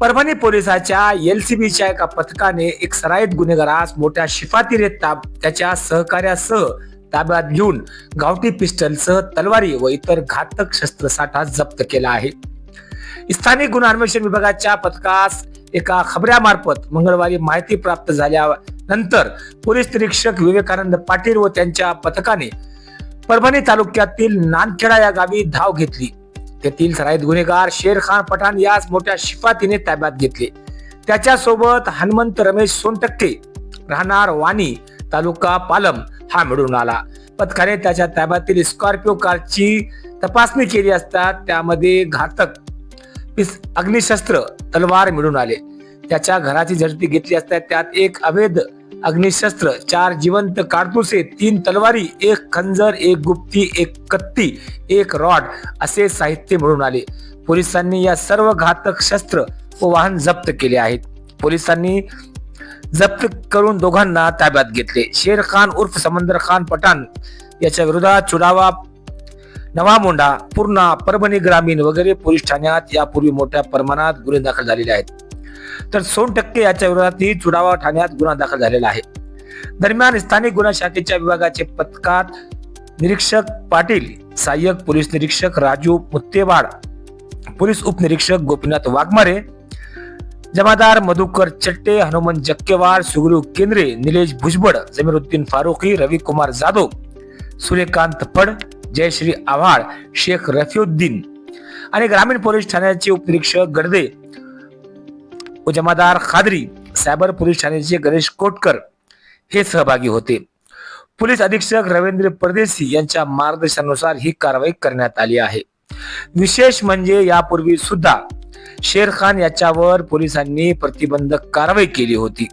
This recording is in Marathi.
परभणी पोलिसाच्या एल सी बीच्या एका पथकाने एक सराईत गुन्हेगारास मोठ्या शिफातीने ताब त्याच्या सहकार्यासह ताब्यात घेऊन गावठी पिस्टलसह तलवारी व इतर घातक शस्त्रसाठा जप्त केला आहे. स्थानिक गुन्हा अन्वेषण विभागाच्या पथकास एका खबऱ्यामार्फत मंगळवारी माहिती प्राप्त झाल्यानंतर पोलीस निरीक्षक विवेकानंद पाटील व त्यांच्या पथकाने परभणी तालुक्यातील नानखेडा या गावी धाव घेतली. त्यातील सराईत गुन्हेगार शेर खान पठाण यास मोठ्या शिफातीने ताब्यात घेतले. त्याच्यासोबत हनुमंत रमेश सोनटक्के राहणार वाणी तालुका पालम हा मिळून आला. पथकाने त्याच्या ताब्यातील स्कॉर्पिओ कारची तपासणी केली असता त्यामध्ये घातक अग्निशस्त्र तलवार मिळून आले. त्याच्या घराची झडती घेतली असता त्यात एक अवैध अग्निशस्त्र चार जिवंत कारतुसे तीन तलवारी एक खंजर एक गुप्ती एक कत्ती एक रॉड असे साहित्य मिळून आले. पोलिसांनी या सर्व घातक शस्त्र व वाहन जप्त केले आहेत. पोलिसांनी जप्त करून दोघांना ताब्यात घेतले. शेर खान उर्फ समंदर खान पठाण याच्या विरोधात चुडावा नवामोंडा पूर्णा परभणी ग्रामीण वगैरे पोलीस ठाण्यात यापूर्वी मोठ्या प्रमाणात गुन्हे दाखल झालेले आहेत. तर सोन टक्के याच्या विरोधातही चुडावा ठाण्यात गुन्हा दाखल झालेला आहे. दरम्यान स्थानिक गुन्हा शाखेच्या विभागाचे पथकात निरीक्षक पाटील सहाय्यक पोलीस निरीक्षक राजू मुत्तेवाड पोलीस उपनिरीक्षक गोपीनाथ वाघमारे जमादार मधुकर चट्टे हनुमान जक्केवार सुगरू केंद्रे निलेश भुजबळ जमीरुद्दीन फारुखी रविकुमार जाधव सूर्यकांत फड जयश्री आव्हाड शेख रफिउद्दीन आणि ग्रामीण पोलीस ठाण्याचे उपनिरीक्षक गडदे व जमादार खादरी सायबर पोलीस ठाण्याचे गणेश कोटकर हे सहभागी होते. पोलीस अधीक्षक रवींद्र परदेशी यांच्या मार्गदर्शनानुसार ही कारवाई करण्यात आली आहे. विशेष म्हणजे यापूर्वी सुद्धा शेर खान याच्यावर पोलिसांनी प्रतिबंधक कारवाई केली होती.